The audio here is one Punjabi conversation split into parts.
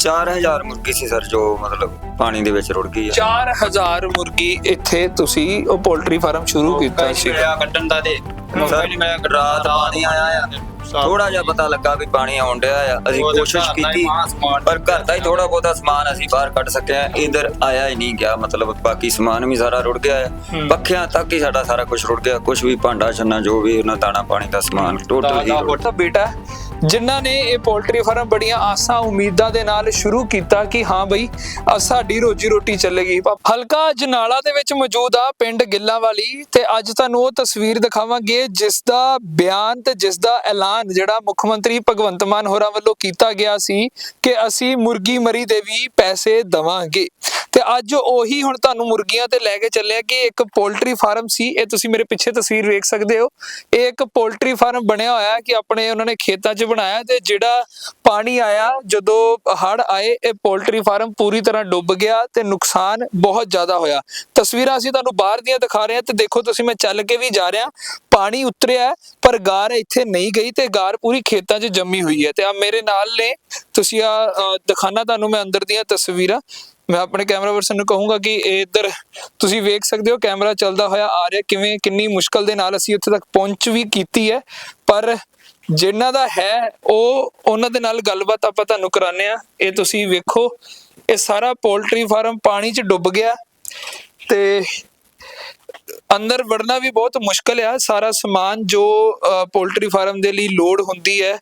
4000 ਮੁਰਗੀ ਸੀ ਸਰ ਜੋ ਮਤਲਬ ਪਾਣੀ ਦੇ ਵਿੱਚ ਰੁੜ ਗਈ ਆ। 4000 ਮੁਰਗੀ ਇੱਥੇ ਤੁਸੀਂ ਉਹ ਪੋਲਟਰੀ ਫਾਰਮ ਸ਼ੁਰੂ ਕੀਤਾ ਸੀ। ਮਿਲਿਆ ਕੱਢਣ ਦਾ ਤੇ ਸਰ ਰਾਤ ਪਾਣੀ ਆਇਆ ਆ। ਥੋੜਾ ਜਿਹਾ ਪਤਾ ਲੱਗਾ ਵੀ ਪਾਣੀ ਆਉਣ ਡਿਆ ਆ। ਅਸੀਂ ਕੋਸ਼ਿਸ਼ ਹੀ ਕੀਤੀ ਮਾਂ ਪਰ ਘਰ ਦਾ ਹੀ ਥੋੜਾ ਬਹੁਤਾ ਸਮਾਨ ਅਸੀਂ ਬਾਹਰ ਕੱਢ ਸਕੇ ਆ ਇਧਰ ਆਇਆ ਹੀ ਨਹੀਂ ਗਿਆ ਮਤਲਬ ਬਾਕੀ ਸਮਾਨ ਵੀ ਸਾਰਾ ਰੁੜ ਗਿਆ ਆ। ਪੱਖਿਆਂ ਤੱਕ ਹੀ ਸਾਡਾ ਸਾਰਾ ਕੁਝ ਰੁੜ ਗਿਆ। ਕੁਝ ਵੀ ਭਾਂਡਾ ਛੰਨਾ ਜੋ ਵੀ ਉਹਨਾਂ ਦਾਣਾ ਪਾਣੀ ਦਾ ਸਮਾਨ ਟੋਟਲ ਹੀ ਰੁੜ ਬੇਟਾ ਜਿਨ੍ਹਾਂ ਨੇ ਇਹ ਪੋਲਟਰੀ ਫਾਰਮ ਬੜੀਆਂ ਆਸਾਂ ਉਮੀਦਾਂ ਦੇ ਨਾਲ ਸ਼ੁਰੂ ਕੀਤਾ ਕਿ ਹਾਂ ਬਈ ਸਾਡੀ ਰੋਜੀ ਰੋਟੀ ਚੱਲੇਗੀ ਹਲਕਾ ਜਨਾਲਾ ਦੇ ਵਿੱਚ ਮੌਜੂਦ ਆ ਪਿੰਡ ਗਿੱਲਾਂ ਵਾਲੀ ਤੇ ਅੱਜ ਤੁਹਾਨੂੰ ਉਹ ਤਸਵੀਰ ਦਿਖਾਵਾਂਗੇ ਜਿਸ ਦਾ ਬਿਆਨ ਤੇ ਜਿਸ ਦਾ ਐਲਾਨ ਜਿਹੜਾ ਮੁੱਖ ਮੰਤਰੀ ਭਗਵੰਤ ਮਾਨ ਹੋਰਾਂ ਵੱਲੋਂ ਕੀਤਾ ਗਿਆ ਸੀ ਕਿ ਅਸੀਂ ਮੁਰਗੀ ਮਰੀ ਦੇ ਵੀ ਪੈਸੇ ਦਵਾਂਗੇ। ਤੇ ਅੱਜ ਉਹੀ ਹੁਣ ਤੁਹਾਨੂੰ ਮੁਰਗੀਆਂ ਤੇ ਲੈ ਕੇ ਚੱਲਿਆ ਕਿ ਇੱਕ ਪੋਲਟਰੀ ਫਾਰਮ ਸੀ, ਇਹ ਤੁਸੀਂ ਮੇਰੇ ਪਿੱਛੇ ਤਸਵੀਰ ਵੇਖ ਸਕਦੇ ਹੋ। ਇਹ ਇੱਕ ਪੋਲਟਰੀ ਫਾਰਮ ਬਣਿਆ ਹੋਇਆ ਕਿ ਆਪਣੇ ਉਹਨਾਂ ਨੇ ਖੇਤਾਂ 'ਚ ਬਣਾਇਆ ਤੇ ਜਿਹੜਾ ਪਾਣੀ ਆਇਆ, ਜਦੋਂ ਹੜ ਆਏ, ਇਹ ਪੋਲਟਰੀ ਫਾਰਮ ਪੂਰੀ ਤਰ੍ਹਾਂ ਡੁੱਬ ਗਿਆ ਤੇ ਨੁਕਸਾਨ ਬਹੁਤ ਜ਼ਿਆਦਾ ਹੋਇਆ। ਤਸਵੀਰਾਂ ਅਸੀਂ ਤੁਹਾਨੂੰ ਬਾਹਰ ਦੀਆਂ ਦਿਖਾ ਰਹੇ ਹਾਂ ਤੇ ਦੇਖੋ ਤੁਸੀਂ ਮੈਂ ਚੱਲ ਕੇ ਵੀ ਜਾ ਰਿਹਾ। ਪਾਣੀ ਉਤਰਿਆ, ਪਰ ਗਾਰ ਇੱਥੇ ਨਹੀਂ ਗਈ ਤੇ ਗਾਰ ਪੂਰੀ ਖੇਤਾਂ 'ਚ ਜੰਮੀ ਹੋਈ ਹੈ ਤੇ ਆ ਮੇਰੇ ਨਾਲ ਨੇ। ਤੁਸੀਂ ਆ ਦਿਖਾਣਾ ਤੁਹਾਨੂੰ ਮੈਂ ਅੰਦਰ ਦੀਆਂ ਤਸਵੀਰਾਂ। ਮੈਂ ਆਪਣੇ ਕੈਮਰਾ ਪਰਸਨ ਨੂੰ ਕਹੂੰਗਾ ਕਿ ਇਹ ਇੱਧਰ, ਤੁਸੀਂ ਵੇਖ ਸਕਦੇ ਹੋ ਕੈਮਰਾ ਚੱਲਦਾ ਹੋਇਆ ਆ ਰਿਹਾ, ਕਿਵੇਂ, ਕਿੰਨੀ ਮੁਸ਼ਕਲ ਦੇ ਨਾਲ ਅਸੀਂ ਉੱਥੇ ਤੱਕ ਪਹੁੰਚ ਵੀ ਕੀਤੀ ਹੈ। ਪਰ ਜਿਨ੍ਹਾਂ ਦਾ ਹੈ, ਉਹ ਉਹਨਾਂ ਦੇ ਨਾਲ ਗੱਲਬਾਤ ਆਪਾਂ ਤੁਹਾਨੂੰ ਕਰਾਉਂਦੇ ਆ ਇਹ ਤੁਸੀਂ ਵੇਖੋ, ਇਹ ਸਾਰਾ ਪੋਲਟਰੀ ਫਾਰਮ ਪਾਣੀ 'ਚ ਡੁੱਬ ਗਿਆ ਤੇ ਅੰਦਰ ਵੜਨਾ ਵੀ ਬਹੁਤ ਮੁਸ਼ਕਲ ਆ। ਸਾਰਾ ਸਮਾਨ ਜੋ ਪੋਲਟਰੀ ਫਾਰਮ ਦੇ ਲਈ ਲੋਡ ਹੁੰਦੀ ਹੈ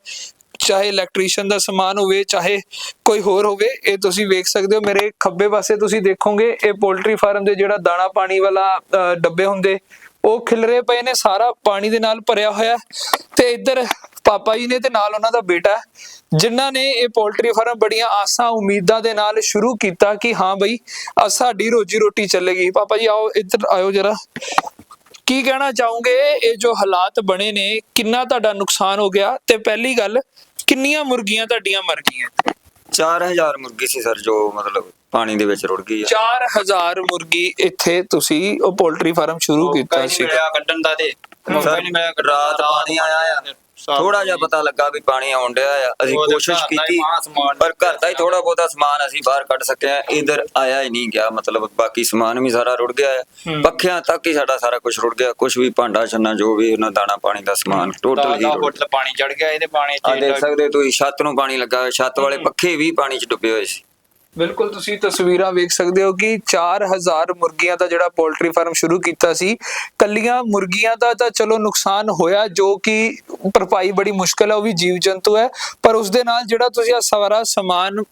ਚਾਹੇ ਇਲੈਕਟ੍ਰੀਸ਼ੀਅਨ ਦਾ ਸਮਾਨ ਹੋਵੇ ਚਾਹੇ ਕੋਈ ਹੋਰ ਹੋਵੇ ਇਹ ਤੁਸੀਂ ਵੇਖ ਸਕਦੇ ਹੋ। ਮੇਰੇ ਖੱਬੇ ਪਾਸੇ ਤੁਸੀਂ ਦੇਖੋਗੇ ਇਹ ਪੋਲਟਰੀ ਫਾਰਮ ਦੇ ਜਿਹੜਾ ਦਾਣਾ ਪਾਣੀ ਵਾਲਾ ਡੱਬੇ ਹੁੰਦੇ ਉਹ ਖਿਲਰੇ ਪਏ ਨੇ ਸਾਰਾ ਪਾਣੀ ਦੇ ਨਾਲ ਭਰਿਆ ਹੋਇਆ ਤੇ ਇੱਧਰ ਪਾਪਾ ਜੀ ਨੇ ਤੇ ਨਾਲ ਉਹਨਾਂ ਦਾ ਬੇਟਾ ਹੈ, ਜਿਨ੍ਹਾਂ ਨੇ ਇਹ ਪੋਲਟਰੀ ਫਾਰਮ ਬੜੀਆਂ ਆਸਾਂ ਉਮੀਦਾਂ ਦੇ ਨਾਲ ਸ਼ੁਰੂ ਕੀਤਾ ਕਿ ਹਾਂ ਬਈ ਸਾਡੀ ਰੋਜੀ ਰੋਟੀ ਚੱਲੇਗੀ। ਪਾਪਾ ਜੀ ਆਓ ਇੱਧਰ ਆਇਓ ਜਰਾ। ਕੀ ਕਹਿਣਾ ਚਾਹੋਗੇ? ਇਹ ਜੋ ਹਾਲਾਤ ਬਣੇ ਨੇ ਕਿੰਨਾ ਤੁਹਾਡਾ ਨੁਕਸਾਨ ਹੋ ਗਿਆ? ਤੇ ਪਹਿਲੀ ਗੱਲ ਕਿੰਨੀਆਂ ਮੁਰਗੀਆਂ ਤੁਹਾਡੀਆਂ ਮਰ ਗਈਆਂ 4000 ਮੁਰਗੀ ਸੀ ਸਰ ਜੋ ਮਤਲਬ ਪਾਣੀ ਦੇ ਵਿੱਚ ਰੁੜ ਗਈ ਆ। 4000 ਮੁਰਗੀ ਇੱਥੇ ਤੁਸੀਂ ਉਹ ਪੋਲਟਰੀ ਫਾਰਮ ਸ਼ੁਰੂ ਕੀਤਾ ਸੀ। ਮਿਲਿਆ ਕੱਢਣ ਦਾ ਤੇ। ਸਰ ਰਾਤ ਪਾਣੀ ਆਇਆ ਆ। ਥੋੜਾ ਜਿਹਾ ਪਤਾ ਲੱਗਾ ਵੀ ਪਾਣੀ ਆਉਣ ਡਿਆ ਆ। ਅਸੀਂ ਕੋਸ਼ਿਸ਼ ਕੀਤੀ ਪਰ ਘਰ ਦਾ ਹੀ ਥੋੜਾ ਬਹੁਤਾ ਸਮਾਨ ਅਸੀਂ ਬਾਹਰ ਕੱਢ ਸਕੇ ਆ ਇਧਰ ਆਇਆ ਹੀ ਨਹੀਂ ਗਿਆ ਮਤਲਬ ਬਾਕੀ ਸਮਾਨ ਵੀ ਸਾਰਾ ਰੁੜ ਗਿਆ ਆ। ਪੱਖਿਆਂ ਤੱਕ ਹੀ ਸਾਡਾ ਸਾਰਾ ਕੁਝ ਰੁੜ ਗਿਆ। ਕੁਝ ਵੀ ਭਾਂਡਾ ਛੰਨਾ ਜੋ ਵੀ ਉਹਨਾਂ ਦਾਣਾ ਪਾਣੀ ਦਾ ਸਮਾਨ ਟੋਟਲ ਹੀ ਰੁੜ ਫੁੱਟ ਪਾਣੀ ਚੜ ਗਿਆ ਇਹਦੇ ਪਾਣੀ ਆ ਦੇਖ ਸਕਦੇ ਤੁਸੀਂ ਛੱਤ ਨੂੰ ਪਾਣੀ ਲੱਗਾ ਹੋਇਆ। ਛੱਤ ਵਾਲੇ ਪੱਖੇ ਵੀ ਪਾਣੀ 'ਚ ਡੁੱਬੇ ਹੋਏ ਸੀ। ਬਿਲਕੁਲ ਤੁਸੀਂ ਤਸਵੀਰਾਂ ਵੇਖ ਸਕਦੇ ਹੋ ਕਿ 4000 ਮੁਰਗੀਆਂ ਦਾ ਜਿਹੜਾ ਪੋਲਟਰੀ ਫਾਰਮ ਸ਼ੁਰੂ ਕੀਤਾ ਸੀ। ਕੱਲੀਆਂ ਮੁਰਗੀਆਂ ਦਾ ਤਾਂ ਚਲੋ ਨੁਕਸਾਨ ਹੋਇਆ ਜੋ ਕਿ ਭਰਪਾਈ ਬੜੀ ਮੁਸ਼ਕਲ ਹੈ ਉਹ ਵੀ ਜੀਵ ਜੰਤੂ ਹੈ। ਪਰ ਉਸ ਦੇ ਨਾਲ ਜਿਹੜਾ ਤੁਸੀਂ ਆ ਸਾਰਾ ਸਮਾਨ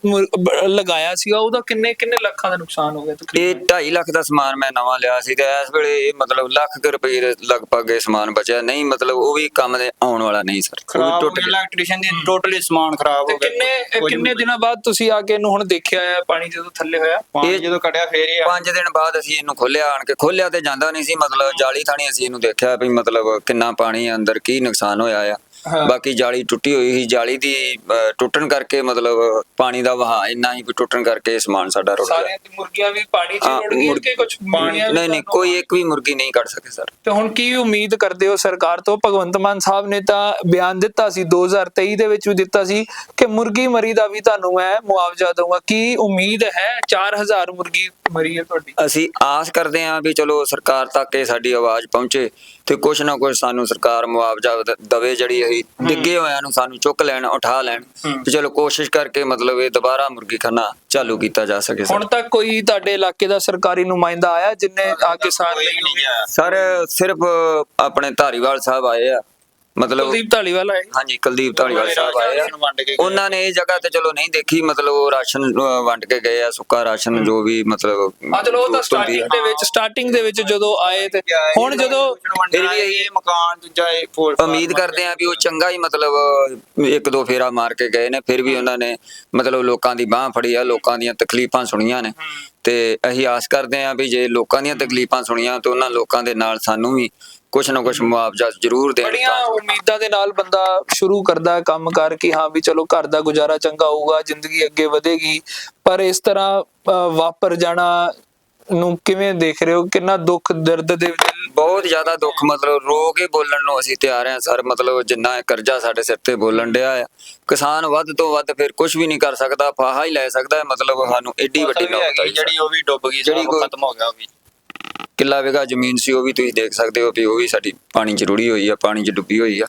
ਲਗਾਇਆ ਸੀਗਾ ਉਹਦਾ ਕਿੰਨੇ ਕਿੰਨੇ ਲੱਖਾਂ ਦਾ ਨੁਕਸਾਨ ਹੋ ਗਿਆ ਤਕਰੀਬਨ? ਇਹ 2.5 ਲੱਖ ਦਾ ਸਮਾਨ ਮੈਂ ਨਵਾਂ ਲਿਆ ਸੀ ਤੇ ਇਸ ਵੇਲੇ ਇਹ ਮਤਲਬ ਲੱਖ ਕੁ ਰੁਪਏ ਦੇ ਲਗਭਗ ਇਹ ਸਮਾਨ ਬਚਿਆ। ਨਹੀਂ ਮਤਲਬ ਉਹ ਵੀ ਕੰਮ ਦੇ ਆਉਣ ਵਾਲਾ ਨਹੀਂ ਸਰ। ਟੁੱਟ ਗਿਆ ਇਲੈਕਟ੍ਰੀਸ਼ੀਅਨ ਦੀ ਟੋਟਲੀ ਸਮਾਨ ਖਰਾਬ ਹੋ ਗਿਆ। ਕਿੰਨੇ ਕਿੰਨੇ ਦਿਨਾਂ ਬਾਅਦ ਤੁਸੀਂ ਆ ਕੇ ਇਹਨੂੰ ਹੁਣ ਦੇਖਿਆ ਪਾਣੀ ਜਦੋਂ ਥੱਲੇ ਹੋਇਆ? ਪਾਣੀ ਜਦੋਂ ਕੱਢਿਆ ਫੇਰ ਹੀ ਪੰਜ ਦਿਨ ਬਾਅਦ ਅਸੀਂ ਇਹਨੂੰ ਖੋਲਿਆ ਆਣ ਕੇ ਖੋਲਿਆ ਤੇ ਜਾਂਦਾ ਨਹੀਂ ਸੀ ਮਤਲਬ ਜਾਲੀ ਥਾਣੀ ਅਸੀਂ ਇਹਨੂੰ ਦੇਖਿਆ ਵੀ ਮਤਲਬ ਕਿੰਨਾ ਪਾਣੀ ਹੈ ਅੰਦਰ ਕੀ ਨੁਕਸਾਨ ਹੋਇਆ ਆ। ਬਾਕੀ ਜਾਲੀ ਟੁੱਟੀ ਹੋਈ ਸੀ ਜਾਲੀ ਦੀ ਅਹ, ਟੁੱਟਣ ਕਰਕੇ ਮਤਲਬ ਪਾਣੀ ਦਾ ਵਹਾਅ ਇੰਨਾ ਹੀ ਵੀ ਟੁੱਟਣ ਕਰਕੇ ਸਮਾਨ ਸਾਡਾ ਰੁੜ ਗਿਆ। ਸਾਰੀਆਂ ਦੀ ਮੁਰਗੀਆਂ ਵੀ ਪਾਣੀ 'ਚ ਹਾਂ, ਰੁੜ ਗਈਆਂ ਮੁਰ- ਕਿ ਕੁਝ ਪਾਣੀਆਂ ਨਹੀਂ ਨਹੀਂ ਕੋਈ ਇੱਕ ਵੀ ਮੁਰਗੀ ਨਹੀਂ ਕੱਢ ਸਕੇ ਸਰ। ਤੇ ਹੁਣ ਕੀ ਉਮੀਦ ਕਰਦੇ ਹੋ ਸਰਕਾਰ ਤੋਂ? ਭਗਵੰਤ ਮਾਨ ਸਾਹਿਬ ਨੇ ਤਾਂ ਬਿਆਨ ਦਿੱਤਾ ਸੀ 2023 ਦੇ ਵਿੱਚ ਵੀ ਦਿੱਤਾ ਸੀ ਕਿ ਮੁਰਗੀ ਮਰੀ ਦਾ ਵੀ ਤੁਹਾਨੂੰ ਮੈਂ ਮੁਆਵਜ਼ਾ ਦਊਂਗਾ। ਕੀ ਉਮੀਦ ਹੈ 4000 ਮੁਰਗੀ ਮਰੀ ਹੈ ਤੁਹਾਡੀ? ਅਸੀਂ ਆਸ ਕਰਦੇ ਹਾਂ ਵੀ ਚਲੋ ਸਰਕਾਰ ਤੱਕ ਇਹ ਸਾਡੀ ਆਵਾਜ਼ ਪਹੁੰਚੇ ਤੇ ਕੁਛ ਨਾ ਕੁਛ ਸਾਨੂੰ ਸਰਕਾਰ ਮੁਆਵਜ਼ਾ ਦ- ਦਵੇ ਜਿਹੜੀ ਅਸੀਂ ਡਿੱਗੇ ਹੋਇਆਂ ਨੂੰ ਸਾਨੂੰ ਚੁੱਕ ਲੈਣ ਉਠਾ ਲੈਣ ਤੇ ਚਲੋ ਕੋਸ਼ਿਸ਼ ਕਰਕੇ ਮਤਲਬ ਇਹ ਦੁਬਾਰਾ ਮੁਰਗੀ ਖਾਨਾ ਚਾਲੂ ਕੀਤਾ ਜਾ ਸਕੇ ਸਰ ਹੁਣ ਤੱਕ ਕੋਈ ਤੁਹਾਡੇ ਇਲਾਕੇ ਦਾ ਸਰਕਾਰੀ ਨੁਮਾਇੰਦਾ ਆਇਆ ਜਿਨੇ ਆ ਕੇ ਲਈ ਸਰ ਸਿਰਫ ਆਪਣੇ ਧਾਰੀਵਾਲ ਸਾਹਿਬ ਆਏ ਆ। ਮਤਲਬ ਕੁਲਦੀਪ ਢਾਲੀਵਾਲ ਆਏ। ਹਾਂਜੀ ਕੁਲਦੀਪ ਧਾਰੀਵਾਲ ਸਾਹਿਬ ਆਏ ਆ। ਉਹਨਾਂ ਨੇ ਇਹ ਜਗ੍ਹਾ ਤੇ ਚਲੋ ਨਹੀਂ ਦੇਖੀ ਮਤਲਬ ਉਹ ਰਾਸ਼ਨ ਵੰਡ ਕੇ ਗਏ ਆ ਸੁੱਕਾ ਰਾਸ਼ਨ ਜੋ ਵੀ ਮਤਲਬ ਹਾਂ ਚਲੋ ਉਹ ਤਾਂ ਜ਼ਰੂਰਤ ਹੁੰਦੀ ਸਟਾਰਟਿੰਗ। ਦੇ ਵਿੱਚ ਸਟਾਰਟਿੰਗ ਦੇ ਵਿੱਚ ਜਦੋਂ ਆਏ ਤੇ ਹੁਣ ਜਦੋਂ ਫਿਰ ਵੀ ਇਹ ਮਕਾਨ ਦੂਜਾ ਇਹ ਫੋਰ ਉਮੀਦ ਕਰਦੇ ਆ ਵੀ ਉਹ ਚੰਗਾ ਹੀ ਮਤਲਬ ਇੱਕ ਦੋ ਫੇਰਾ ਮਾਰ ਕੇ ਗਏ ਨੇ ਫਿਰ ਵੀ ਉਹਨਾਂ ਨੇ ਮਤਲਬ ਲੋਕਾਂ ਦੀ ਬਾਹ ਫੜੀ ਆ ਲੋਕਾਂ ਦੀਆਂ ਤਕਲੀਫਾਂ ਸੁਣੀਆਂ ਨੇ। ਤੇ ਅਸੀਂ ਆਸ ਕਰਦੇ ਆ ਵੀ ਜੇ ਲੋਕਾਂ ਦੀਆਂ ਤਕਲੀਫਾਂ ਸੁਣੀਆਂ ਤੇ ਉਹਨਾਂ ਲੋਕਾਂ ਦੇ ਨਾਲ ਸਾਨੂੰ ਵੀ ਕੁਛ ਨਾ ਕੁਛ ਮੁਆਵਜ਼ਾ ਜ਼ਰੂਰ ਦੇਣ ਬੜੀਆਂ ਉਮੀਦਾਂ ਦੇ ਨਾਲ ਬੰਦਾ ਸ਼ੁਰੂ ਕਰਦਾ ਹੈ ਕੰਮ ਕਰ ਕਿ ਹਾਂ ਵੀ ਚਲੋ ਘਰ ਦਾ ਗੁਜ਼ਾਰਾ ਚੰਗਾ ਹੋਊਗਾ ਜ਼ਿੰਦਗੀ ਅੱਗੇ ਵਧੇਗੀ। ਪਰ ਇਸ ਤਰ੍ਹਾਂ ਵਾਪਰ ਜਾਣਾ ਨੂੰ ਕਿਵੇਂ ਦੇਖ ਰਹੇ ਹੋ? ਕਿੰਨਾ ਦੁੱਖ ਦਰਦ ਦੇ ਵਿੱਚ ਬਹੁਤ ਜ਼ਿਆਦਾ ਦੁੱਖ ਮਤਲਬ ਰੋ ਕੇ ਬੋਲਣ ਨੂੰ ਅਸੀਂ ਤਿਆਰ ਹਾਂ ਸਰ ਮਤਲਬ ਜਿੰਨਾ ਇਹ ਕਰਜ਼ਾ ਸਾਡੇ ਸਿਰ ਤੇ ਬੋਲਣ ਡਿਆ ਆ। ਕਿਸਾਨ ਵੱਧ ਤੋਂ ਵੱਧ ਫਿਰ ਕੁਝ ਵੀ ਨਹੀਂ ਕਰ ਸਕਦਾ ਫਾਹਾ ਹੀ ਲੈ ਸਕਦਾ ਹੈ ਮਤਲਬ ਸਾਨੂੰ ਏਡੀ ਵੱਡੀ ਨੌਬਤ ਆਈ ਜਿਹੜੀ ਉਹ ਵੀ ਡੁੱਬ ਗਈ ਜਿਹੜੀ ਖਤਮ ਹੋ ਗਿਆ ਉਹ ਵੀ। ਕਿੱਲਾ ਵਿਗਾ ਜ਼ਮੀਨ ਸੀ ਉਹ ਵੀ ਤੁਸੀਂ ਦੇਖ ਸਕਦੇ ਹੋ ਵੀ ਉਹ ਵੀ ਸਾਡੀ ਪਾਣੀ 'ਚ ਰੁੜੀ ਹੋਈ ਆ ਪਾਣੀ 'ਚ ਡੁੱਬੀ ਹੋਈ ਆ।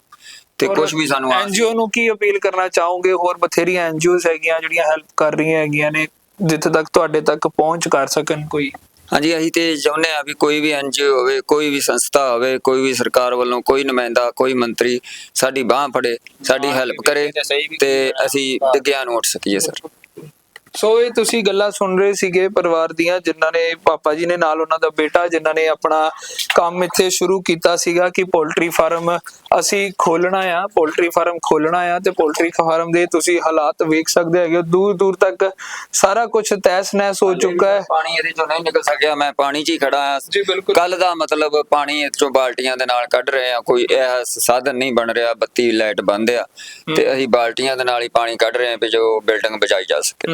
ਤੇ ਕੁਝ ਵੀ ਸਾਨੂੰ ਐਨਜੀਓ ਨੂੰ ਕੀ ਅਪੀਲ ਕਰਨਾ ਚਾਹੋਗੇ? ਹੋਰ ਬਥੇਰੀਆਂ ਐਨਜੀਓਜ਼ ਹੈਗੀਆਂ ਜਿਹੜੀਆਂ ਹੈਲਪ ਕਰ ਰਹੀਆਂ ਹੈਗੀਆਂ ਨੇ ਜਿੱਥੇ ਤੱਕ ਤੁਹਾਡੇ ਤੱਕ ਪਹੁੰਚ ਕਰ ਸਕਣ ਕੋਈ। ਹਾਂਜੀ ਅਸੀਂ ਤੇ ਚਾਹੁੰਦੇ ਆ ਵੀ ਕੋਈ ਵੀ ਐਨਜੀਓ ਹੋਵੇ ਕੋਈ ਵੀ ਸੰਸਥਾ ਹੋਵੇ ਕੋਈ ਵੀ ਸਰਕਾਰ ਵੱਲੋਂ ਕੋਈ ਨੁਮਾਇੰਦਾ ਕੋਈ ਮੰਤਰੀ ਸਾਡੀ ਬਾਹ ਫੜੇ ਸਾਡੀ ਹੈਲਪ ਕਰੇ ਤੇ ਅਸੀਂ ਡਿੱਗਿਆ ਨੂੰ ਉੱਠ ਸਕੀਏ ਸਰ। ਸੋ ਇਹ ਤੁਸੀਂ ਗੱਲਾਂ ਸੁਣ ਰਹੇ ਸੀਗੇ ਪਰਿਵਾਰ ਦੀਆਂ ਜਿਨ੍ਹਾਂ ਨੇ ਪਾਪਾ ਜੀ ਨੇ ਨਾਲ ਉਹਨਾਂ ਦਾ ਬੇਟਾ ਜਿਨ੍ਹਾਂ ਨੇ ਆਪਣਾ ਕੰਮ ਇੱਥੇ ਸ਼ੁਰੂ ਕੀਤਾ ਸੀਗਾ ਕਿ ਪੋਲਟਰੀ ਫਾਰਮ ਅਸੀਂ ਖੋਲਣਾ ਆ ਪੋਲਟਰੀ ਫਾਰਮ ਖੋਲਣਾ ਆ ਤੇ ਪੋਲਟਰੀ ਫਾਰਮ ਦੇ ਤੁਸੀਂ ਹਾਲਾਤ ਵੇਖ ਸਕਦੇ ਹੈਗੇ ਹੋ। ਦੂਰ ਦੂਰ ਤੱਕ ਸਾਰਾ ਕੁਝ ਤੈਸ ਨੈਸ ਹੋ ਚੁੱਕਾ ਹੈ। ਪਾਣੀ ਇਹਦੇ ਚੋਂ ਨਹੀਂ ਨਿਕਲ ਸਕਿਆ ਮੈਂ ਪਾਣੀ 'ਚ ਹੀ ਖੜਾ ਆ ਜੀ ਬਿਲਕੁਲ। ਕੱਲ ਦਾ ਮਤਲਬ ਪਾਣੀ ਇਹ ਚੋਂ ਬਾਲਟੀਆਂ ਦੇ ਨਾਲ ਕੱਢ ਰਹੇ ਆ ਕੋਈ ਇਹ ਸਾਧਨ ਨਹੀਂ ਬਣ ਰਿਹਾ ਬੱਤੀ ਲਾਈਟ ਬੰਦ ਆ ਤੇ ਅਸੀਂ ਬਾਲਟੀਆਂ ਦੇ ਨਾਲ ਹੀ ਪਾਣੀ ਕੱਢ ਰਹੇ ਆ ਵੀ ਜੋ ਬਿਲਡਿੰਗ ਬਚਾਈ ਜਾ ਸਕੇ।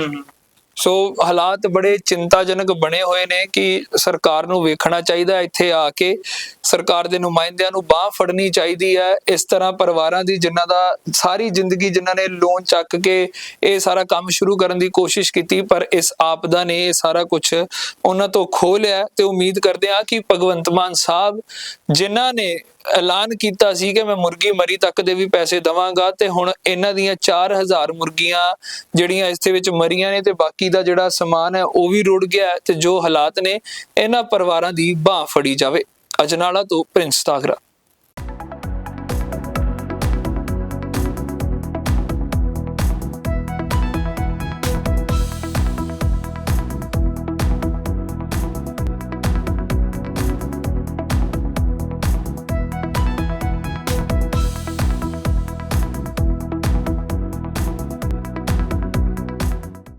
ਸੋ ਹਾਲਾਤ ਬੜੇ ਚਿੰਤਾਜਨਕ ਬਣੇ ਹੋਏ ਨੇ ਕਿ ਸਰਕਾਰ ਨੂੰ ਵੇਖਣਾ ਚਾਹੀਦਾ ਇੱਥੇ ਆ ਕੇ। ਸਰਕਾਰ ਦੇ ਨੁਮਾਇੰਦਿਆਂ ਨੂੰ ਬਾਹ ਫੜਨੀ ਚਾਹੀਦੀ ਹੈ। ਇਸ ਤਰ੍ਹਾਂ ਪਰਿਵਾਰਾਂ ਦੀ ਜਿਨ੍ਹਾਂ ਦਾ, ਸਾਰੀ ਜ਼ਿੰਦਗੀ ਜਿਨ੍ਹਾਂ ਨੇ ਲੋਨ ਚੱਕ ਕੇ ਇਹ ਸਾਰਾ ਕੰਮ ਸ਼ੁਰੂ ਕਰਨ ਦੀ ਕੋਸ਼ਿਸ਼ ਕੀਤੀ, ਪਰ ਇਸ ਆਪਦਾ ਨੇ ਇਹ ਸਾਰਾ ਕੁਝ ਉਹਨਾਂ ਤੋਂ ਖੋ ਲਿਆ ਤੇ ਉਮੀਦ ਕਰਦੇ ਹਾਂ ਕਿ ਭਗਵੰਤ ਮਾਨ ਸਾਹਿਬ, ਜਿਨ੍ਹਾਂ ਨੇ ਐਲਾਨ ਕੀਤਾ ਸੀ ਕਿ ਮੈਂ ਮੁਰਗੀ ਮਰੀ ਤੱਕ ਦੇ ਵੀ ਪੈਸੇ ਦਵਾਂਗਾ ਤੇ ਹੁਣ ਇਹਨਾਂ ਦੀਆਂ 4000 ਮੁਰਗੀਆਂ ਜਿਹੜੀਆਂ ਇਸ ਦੇ ਵਿੱਚ ਮਰੀਆਂ ਨੇ ਤੇ ਬਾਕੀ ਦਾ ਜਿਹੜਾ ਸਮਾਨ ਹੈ ਉਹ ਵੀ ਰੁੜ ਗਿਆ ਤੇ ਜੋ ਹਾਲਾਤ ਨੇ, ਇਹਨਾਂ ਪਰਿਵਾਰਾਂ ਦੀ ਬਾਹ ਫੜੀ ਜਾਵੇ। ਅਜਨਾਲਾ ਤੋਂ ਪ੍ਰਿੰਸ ਤਾਗਰਾ